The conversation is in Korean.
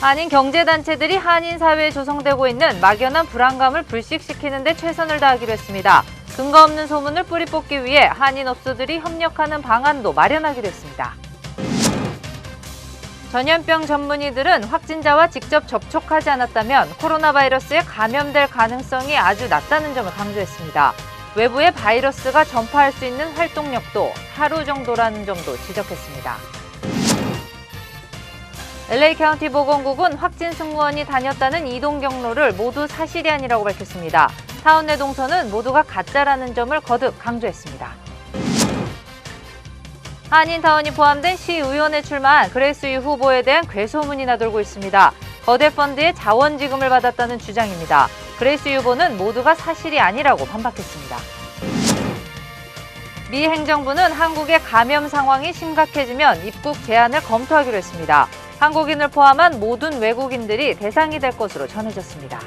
한인 경제단체들이 한인 사회에 조성되고 있는 막연한 불안감을 불식시키는 데 최선을 다하기로 했습니다. 근거 없는 소문을 뿌리 뽑기 위해 한인 업소들이 협력하는 방안도 마련하기로 했습니다. 전염병 전문의들은 확진자와 직접 접촉하지 않았다면 코로나 바이러스에 감염될 가능성이 아주 낮다는 점을 강조했습니다. 외부에 바이러스가 전파할 수 있는 활동력도 하루 정도라는 점도 지적했습니다. LA 카운티 보건국은 확진 승무원이 다녔다는 이동 경로를 모두 사실이 아니라고 밝혔습니다. 타운 내 동선은 모두가 가짜라는 점을 거듭 강조했습니다. 한인타운이 포함된 시의원에 출마한 그레이스 유 후보에 대한 괴소문이 나돌고 있습니다. 거대 펀드의 자원 지급을 받았다는 주장입니다. 그레이스 유 후보는 모두가 사실이 아니라고 반박했습니다. 미 행정부는 한국의 감염 상황이 심각해지면 입국 제한을 검토하기로 했습니다. 한국인을 포함한 모든 외국인들이 대상이 될 것으로 전해졌습니다.